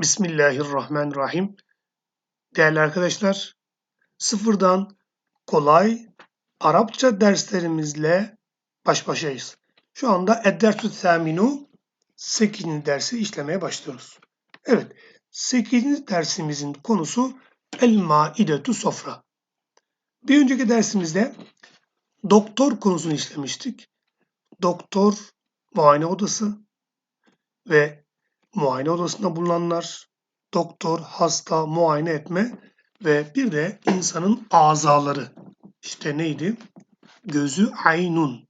Bismillahirrahmanirrahim. Değerli arkadaşlar, sıfırdan kolay Arapça derslerimizle baş başayız. Şu anda Eddersü Saminu 8. dersi işlemeye başlıyoruz. Evet, 8. dersimizin konusu El Maidetu Sofra. Bir önceki dersimizde doktor konusunu işlemiştik. Doktor muayene odası ve muayene odasında bulunanlar, doktor, hasta, muayene etme ve bir de insanın azaları. İşte neydi? Gözü aynun,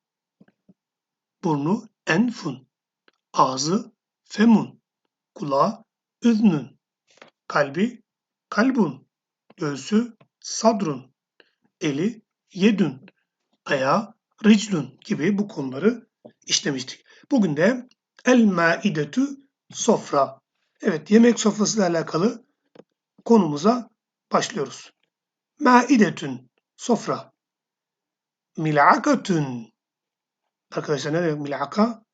burnu enfun, ağzı femun, kulağı üznün, kalbi kalbun, göğsü sadrun, eli yedün, ayağı riclun gibi bu konuları işlemiştik. Bugün de el maidetu sofra. Evet yemek sofrası ile alakalı konumuza başlıyoruz. Maidetün sofra. Mil'akatün Arkadaşlar ne demek mil'aka?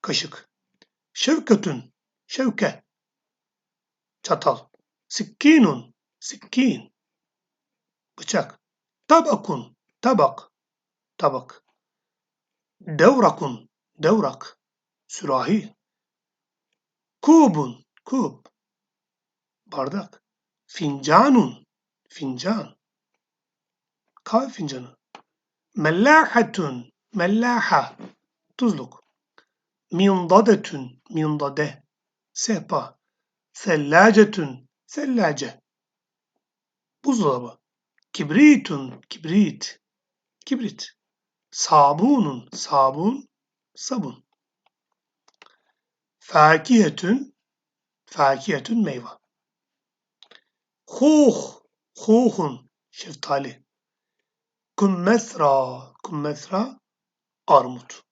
Kaşık. Şevketün şevke. Çatal. Sikkinun sikkin. Bıçak. Tabakun tabak. Tabak. Devrakun devrak. Sürahi. Kubun, kub. Bardak. Fincanun, fincan. Kahve fincanı. Mellahatun, mellaha. Tuzluk. Mindadetun, mindade. Sehpa. Sellacetun, sellace. Buzdolabı. Kibritun, kibrit. Kibrit. Sabunun, sabun, sabun. Fakiyetün, fakiyetün meyve. Huh, huhun, şeftali. Kummesra, kummesra, armut.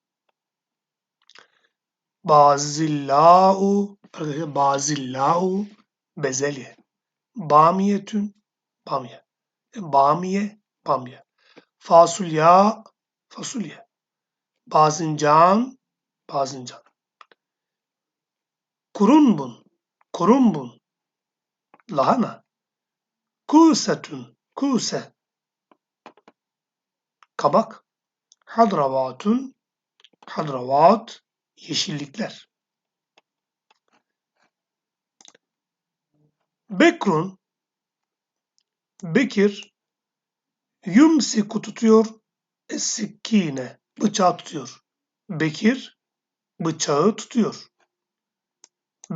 Bazillâ'u, arkadaşlar bazillâ'u, bezelye. Bamiyetün, bamye. Bamiye, bamye. Fasulya, fasulye. Bazincan, bazincan. Kurumbun, kurumbun. Lahana. Kusetun, kuse. Kabak. Hadravatun, hadravat. Yeşillikler. Bekrun, Bekir, yumsiku tutuyor, esikkine, bıçağı tutuyor. Bekir, bıçağı tutuyor.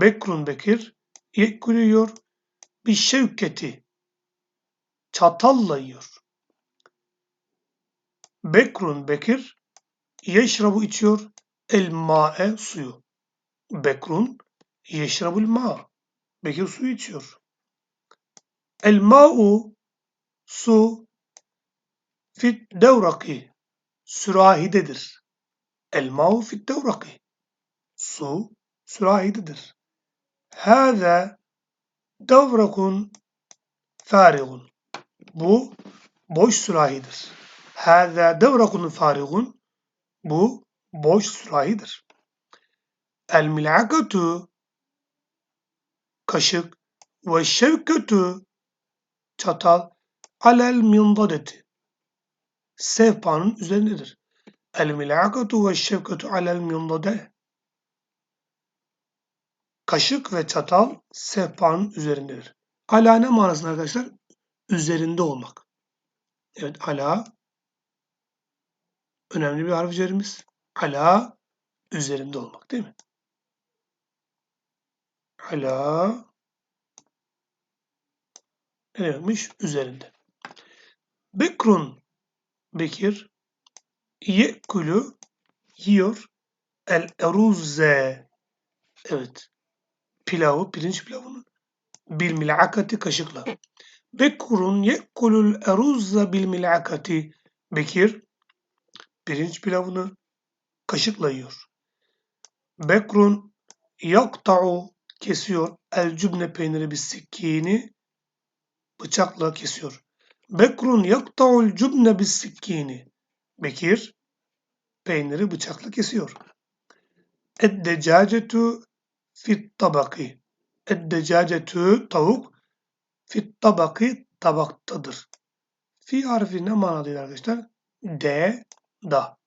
Bekrun Bekir yekülü yiyor. Bir şevketi çatalla yiyor. Bekrun Bekir yeşrabu içiyor. El ma'e suyu. Bekrun yeşrabul ma. Bekir suyu içiyor. El ma'u su fit devraki sürahidedir. El ma'u fit devraki su sürahidedir. Hâze devrakun fârigun. Bu boş sürahidir. Hâze devrakun fârigun. Bu boş sürahidir. El mil'aketu kaşık ve şevketu çatal alel mindadeti sehpanın üzerindedir. El mil'aketu ve şevketu alel mindade Kaşık ve çatal sehpanın üzerindedir. Ala ne manasında arkadaşlar? Üzerinde olmak. Evet ala önemli bir harf üzerimiz. Ala üzerinde olmak değil mi? Ala ne demekmiş? Üzerinde. Bekrun Bekir yekülü yiyor el eruzze evet pilavı, pirinç pilavını bil mil'akati kaşıkla. Bekurun yekulul eruzza bil mil'akati. Bekir pirinç pilavını kaşıkla yiyor. Bekrun yakta'u kesiyor. El cübne peyniri bir sikkini bıçakla kesiyor. Bekrun yakta'ul cübne bir sikkini. Bekir peyniri bıçakla kesiyor. Eddecacetu fit tabaki. Eddecacetü tavuk fit tabakı tabaktadır. Fi harfi ne manalıydı arkadaşlar? De, da.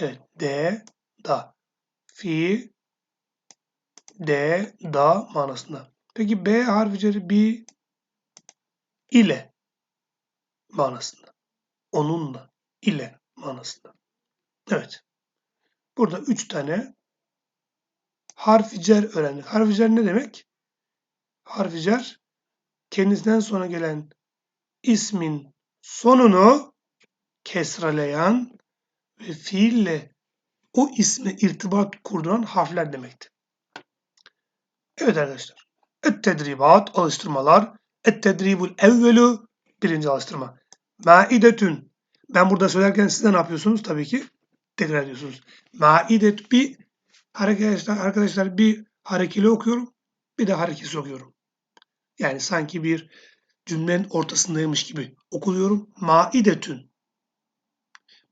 Evet, de, da. Fi, de, da manasında. Peki B harfi bi ile manasında. Onunla, ile manasında. Evet. Burada üç tane harfi cer öğrendik. Harfi cer ne demek? Harfi cer kendisinden sonra gelen ismin sonunu kesreleyen ve fiille o isme irtibat kurduran harfler demektir. Evet arkadaşlar. Et-tedribat, alıştırmalar. Et-tedribul evvelu, birinci alıştırma. Maidetün. Ben burada söylerken siz de ne yapıyorsunuz? Tabii ki tekrar ediyorsunuz. Maidet bir arkadaşlar, arkadaşlar bir harekeli okuyorum. Bir de hareketsiz okuyorum. Yani sanki bir cümlenin ortasındaymış gibi okuluyorum. Maidetün.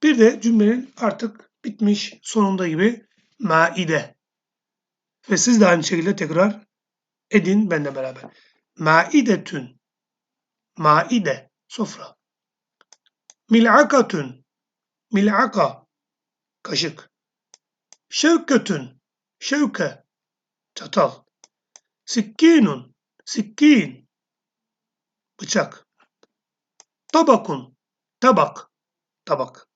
Bir de cümlenin artık bitmiş sonunda gibi maide. Ve siz de aynı şekilde tekrar edin benimle beraber. Maidetün. Maide. Sofra. Mil'akatün. Mil'aka. Kaşık. Şevketün. Şevke. Çatal. Sikkinun. Sikkin. Bıçak. Tabakun. Tabak. Tabak.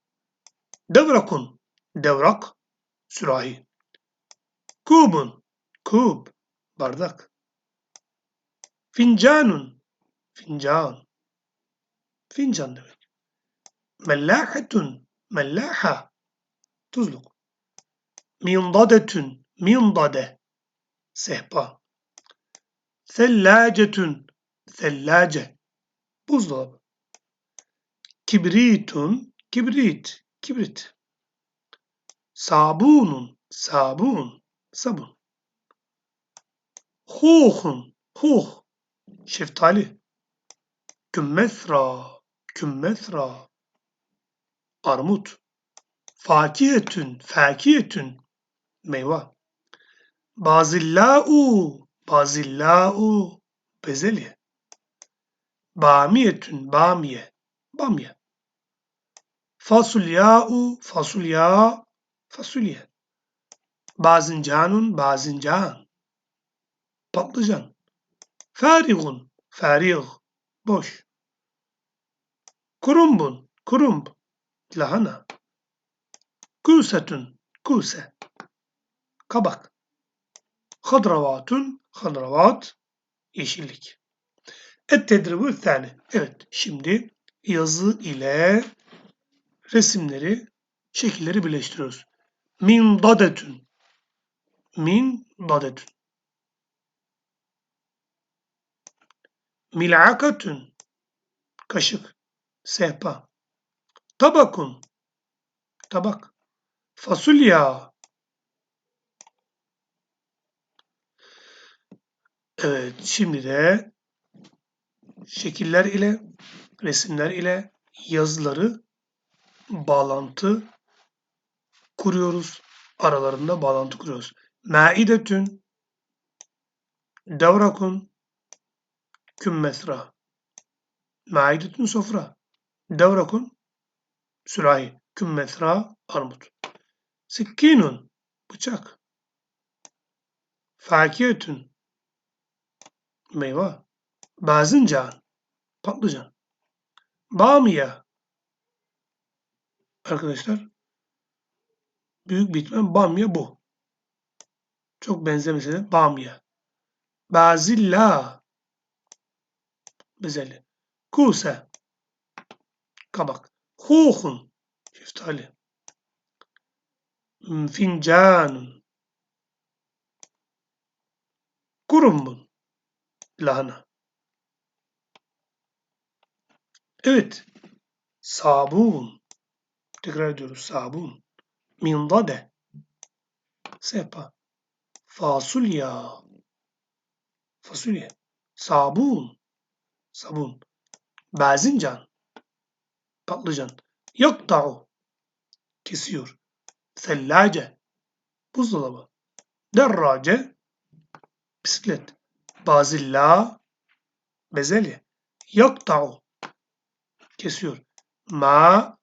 Devrakun. Devrak. Sürahi. Kubun. Kub. Bardak. Fincanun. Fincan. Fincan demek. Mellâhetun. Mellâha. Tuzluk. Mindadetun. Mindade. Sehpa. Thellâcetun. Thellâce. Buzdolabı. Kibritun. Kibrit. Kibrit. Sabunun. Sabun. Sabun. Huhun. Huh. Şeftali. Kümmesra. Kümmesra. Armut. Fakiyetün. Fakiyetün. Meyve. Bazillâ'u. Bazillâ'u. Bezelye. Bamiyetün. Bamiye. Bamye. Fasulya'u. Fasulya. Fasulye. Bazincanun. Bazincan. Patlıcan. Farigun. Farig. Boş. Kurumbun. Kurumb. Lahana. Kusetun. Kuse. Kabak. Hadravatun. Hadravat. Yeşillik. Et-tedribu thani. Evet, şimdi yazı ile resimleri, şekilleri birleştiriyoruz. Min dadetun. Min dadetun. Mil'akatun. Kaşık. Sehpa. Tabakun. Tabak. Fasulya. Evet, şimdi de şekiller ile, resimler ile yazıları bağlantı kuruyoruz. Aralarında bağlantı kuruyoruz. Maidetün, devrakun, kümmesra. Maidetün sofra. Devrakun, sürahi. Kümmesra, armut. Sikkinun, bıçak. Fakiyetün, meyve. Bazincan, patlıcan. Bamiye, arkadaşlar büyük ihtimal bamya bu. Çok benzemese de bamya. Bazilla, bezelye. Kuse, kabak. Huhun, şeftali. Fincanun, kurumbun, lahana. Evet, sabun. Tekrar ediyoruz, sabun. Mindade. Sepa. Fasulya. Fasulye. Sabun. Sabun. Bazincan. Patlıcan. Yakta'u. Kesiyor. Sellace. Buzdolabı. Derrace. Bisiklet. Bazilla bezelye. Yakta'u kesiyor. Ma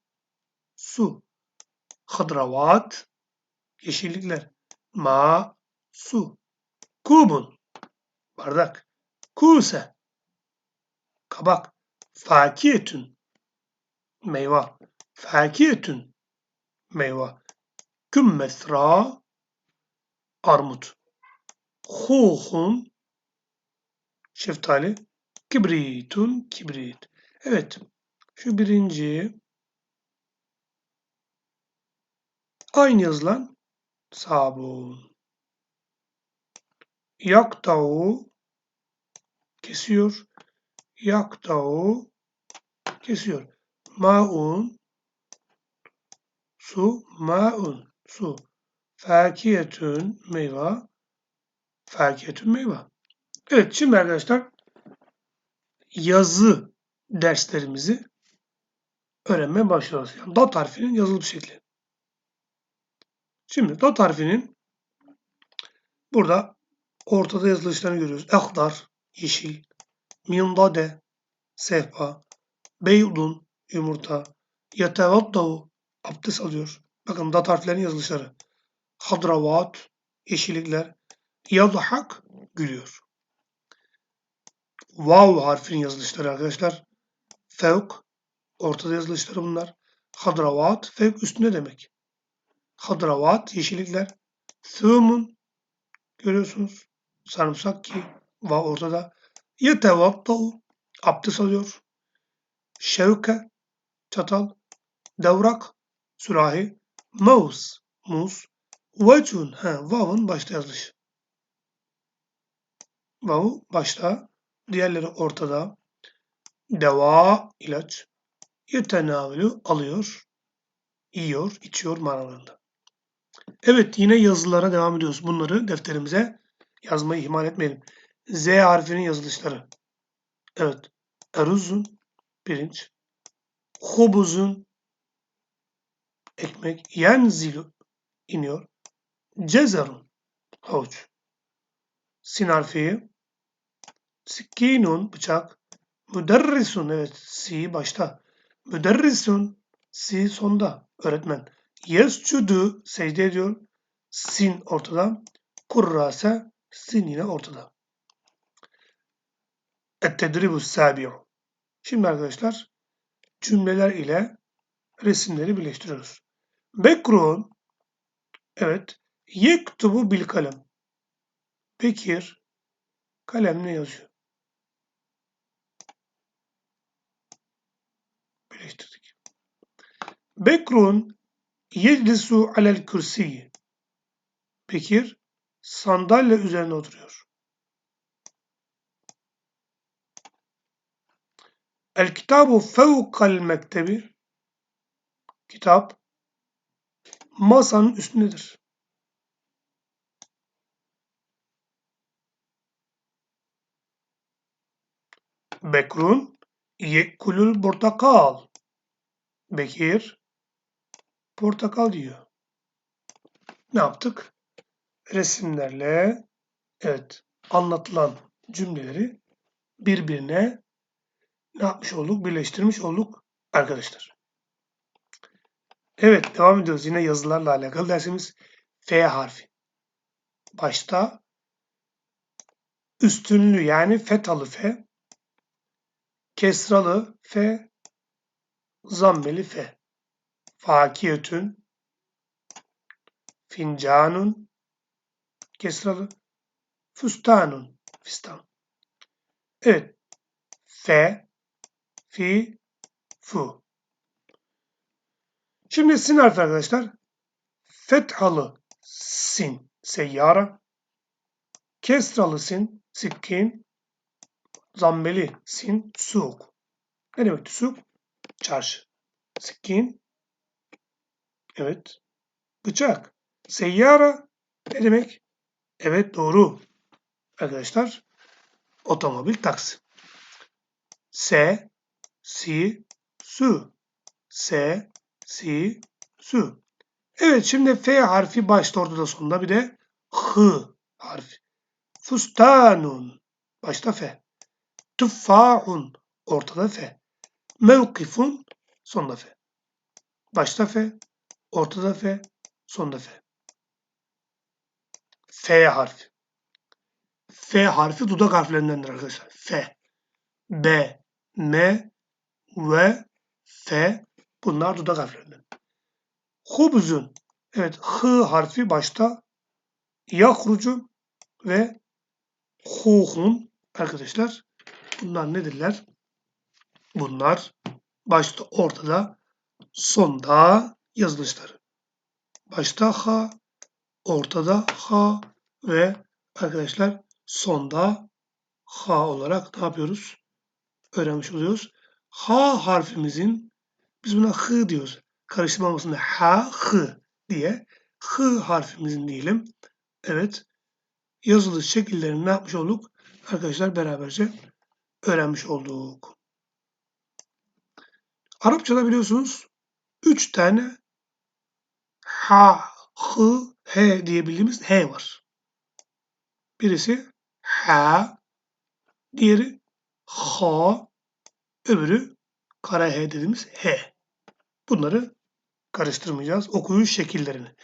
su. Hadravat yeşillikler. Ma su. Kubun bardak. Kuse kabak. Fakiyetün meyve. Fakiyetün meyve. Kümmesra armut. Huhun şeftali. Kibritun kibrit. Evet. Şu birinci aynı yazılan sabun. Yaktau kesiyor. Yaktau kesiyor. Maun su maun su. Fakiyetün meyve fakiyetün meyve. Evet şimdi arkadaşlar yazı derslerimizi öğrenmeye başlıyoruz. Yani dot harfinin yazılı şekli. Şimdi dot harfinin burada ortada yazılışlarını görüyoruz. Ehdar, yeşil, mindade, sehpa, beydun, yumurta, yetevaddau, abdest alıyor. Bakın dat harflerin yazılışları. Hadravat, yeşillikler, yadhak, gülüyor. Vav harfinin yazılışları arkadaşlar. Fevk, ortada yazılışları bunlar. Hadravat, fevk üstünde demek. Hadravat, yeşillikler. Thûmun, görüyorsunuz. Sarımsak ki, vav ortada. Yetevaddau, abdest alıyor. Şevke, çatal. Devrak, sürahi. Maus, muz. Vecun, he, vav'ın başta yazılışı. Vav başta, diğerleri ortada. Deva, ilaç. Yetenavülü, alıyor, yiyor, içiyor manalarında. Evet, yine yazılara devam ediyoruz. Bunları defterimize yazmayı ihmal etmeyelim. Z harfinin yazılışları. Evet. Eruzun, pirinç. Hubuzun, ekmek. Yenzilu, iniyor. Cezerun, havuç. Sin harfi. Sikinun, bıçak. Müderrisun, evet, si başta. Müderrisun, si sonda, öğretmen. Yescudu, secde ediyor. Sin ortada. Kurrase, sin yine ortada. Et-tedribu sabi'u. Şimdi arkadaşlar cümleler ile resimleri birleştiriyoruz. Bekrun evet yektubu bil kalem. Bekir kalemle yazıyor. Bekrun yeclisu alel kürsiyi. Bekir sandalye üzerine oturuyor. El kitabu fevkal mektebi. Kitap masanın üstündedir. Bekrun yekulul portakal. Bekir portakal diyor. Ne yaptık? Resimlerle evet anlatılan cümleleri birbirine ne yapmış olduk? Birleştirmiş olduk arkadaşlar. Evet devam ediyoruz. Yine yazılarla alakalı dersimiz F harfi. Başta üstünlü yani fetalı F, kesralı F, zammeli F. Fakiyetün, fincanun, kesralı, füstanun, fistan. Evet, F, fi, fu. Şimdi sin harfi arkadaşlar. Fethalı sin, seyyara. Kesralı sin, sikkin. Zammeli sin, suk. Ne demek suk? Çarşı. Sikkin. Evet. Bıçak. Seyyara ne demek? Evet doğru. Arkadaşlar otomobil taksi. S, si, su. S, si, su. Evet şimdi F harfi başta ortada sonunda bir de H harfi. Fustanun. başta fe. Tüffahun ortada fe. Mevkifun sonda fe. Başta fe, ortada fe, sonda fe. F harfi. F harfi dudak harflerindendir arkadaşlar. F. B, M ve F bunlar dudak harflerinden. Hubzun. Evet, H harfi başta yahrucu ve huhun arkadaşlar. Bunlar nedirler? Bunlar başta ortada sonda yazılışları. Başta ha, ortada ha ve arkadaşlar sonda ha olarak ne yapıyoruz? Öğrenmiş oluyoruz. Ha harfimizin biz buna hı diyoruz. Karıştırmamasında ha, hı diye hı harfimizin diyelim. Evet. Yazılış şekillerini ne yapmış olduk? Arkadaşlar beraberce öğrenmiş olduk. Arapçada biliyorsunuz üç tane ha, hı, he diyebildiğimiz he var. Birisi ha, diğeri ha, öbürü kara he dediğimiz he. Bunları karıştırmayacağız. Okuyuş şekillerini.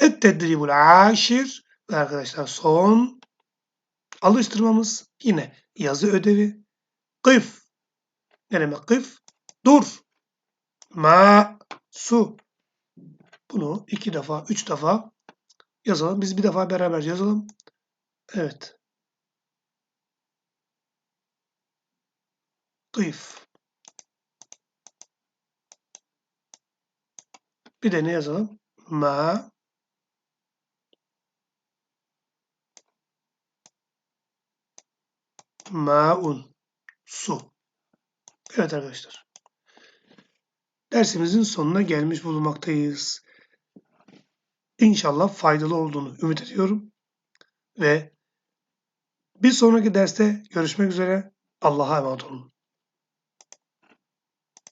Et tedribul aşir ve arkadaşlar son alıştırmamız yine yazı ödevi. Kıf. Ne demek kıf? Dur. Ma, su. Bunu iki defa, üç defa yazalım. Biz bir defa beraber yazalım. Evet. Kıf. Bir de ne yazalım? Ma, maun. Su. Evet arkadaşlar. Dersimizin sonuna gelmiş bulunmaktayız. İnşallah faydalı olduğunu ümit ediyorum. Ve bir sonraki derste görüşmek üzere. Allah'a emanet olun.